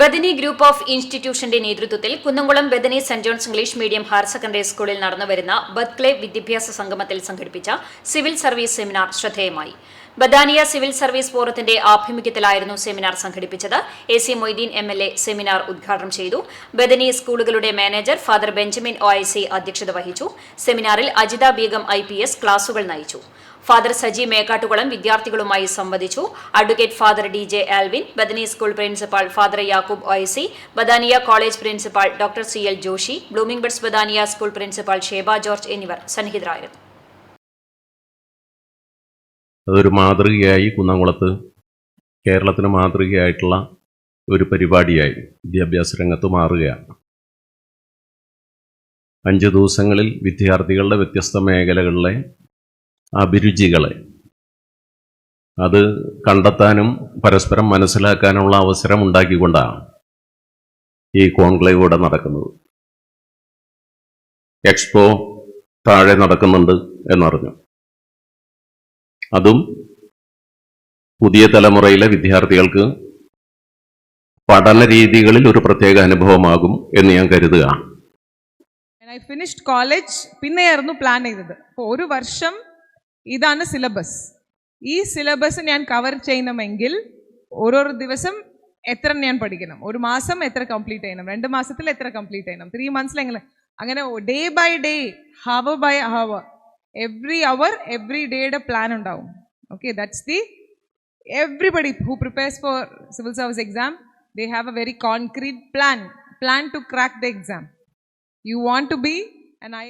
Bethany group of ഇൻസ്റ്റിറ്റ്യൂഷന്റെ നേതൃത്വത്തിൽ Kunnamkulam Bethany Saint John's English medium higher secondary സ്കൂളിൽ നടന്നുവരുന്ന ബത്ക്ലേ വിദ്യാഭ്യാസ സംഗമത്തിൽ സംഘടിപ്പിച്ച സിവിൽ സർവീസ് സെമിനാർ ശ്രദ്ധേയമായി. ബദാനിയ സിവിൽ സർവീസ് ഫോറത്തിന്റെ ആഭിമുഖ്യത്തിലായിരുന്നു സെമിനാർ സംഘടിപ്പിച്ചത്. A C Moideen M L A seminar ഉദ്ഘാടനം ചെയ്തു. ബദനി സ്കൂളുകളുടെ മാനേജർ ഫാദർ ബെഞ്ചമിൻ ഒ അധ്യക്ഷത വഹിച്ചു. സെമിനാറിൽ Ajitha Beegum I P S ക്ലാസുകൾ നയിച്ചു. ഫാദർ സജി മേക്കാട്ടുകുളം വിദ്യാർത്ഥികളുമായി സംവദിച്ചു. Advocate father D J Alvin Bethany school principal father Yakoob ഒയസി Bethania college principal doctor C L Joshy blooming buds Bethania school principal Sheba George എന്നിവർ സന്നിഹിതരായിരുന്നു. അതൊരു മാതൃകയായി കുന്നംകുളത്ത് കേരളത്തിന് മാതൃകയായിട്ടുള്ള ഒരു പരിപാടിയായി. വിദ്യാഭ്യാസ രംഗത്ത് മാറുകയാണ്. അഞ്ച് ദിവസങ്ങളിൽ വിദ്യാർത്ഥികളുടെ വ്യത്യസ്ത മേഖലകളിലെ അഭിരുചികളെ അത് കണ്ടെത്താനും പരസ്പരം മനസ്സിലാക്കാനുമുള്ള അവസരം ഉണ്ടാക്കിക്കൊണ്ടാണ് ഈ കോൺക്ലേവ് ഇവിടെ നടക്കുന്നത്. എക്സ്പോ താഴെ നടക്കുന്നുണ്ട് എന്നറിഞ്ഞു. അതും പുതിയ തലമുറയിലെ വിദ്യാർത്ഥികൾക്ക് പഠന രീതികളിൽ ഒരു പ്രത്യേക അനുഭവമാകും എന്ന് ഞാൻ കരുതുകയാണ് ഐ ഫിനിഷ്ഡ് കോളേജ് പിന്നെയായിരുന്നു പ്ലാൻ ചെയ്തത്. അപ്പോൾ ഒരു വർഷം ഇതാണ് സിലബസ് ഈ സിലബസ് ഞാൻ കവർ ചെയ്യണമെങ്കിൽ ഓരോ ദിവസം എത്ര ഞാൻ പഠിക്കണം? ഒരു മാസം എത്ര കംപ്ലീറ്റ് ചെയ്യണം? രണ്ട് മാസത്തിൽ എത്ര കംപ്ലീറ്റ് ചെയ്യണം? ത്രീ മന്ത്സിൽ എങ്ങനെ അങ്ങനെ day by day hour by hour every our every ഡേയുടെ പ്ലാൻ ഉണ്ടാവും okay that's the everybody who prepares for civil service exam they have a very concrete plan plan to crack the exam you want to be an I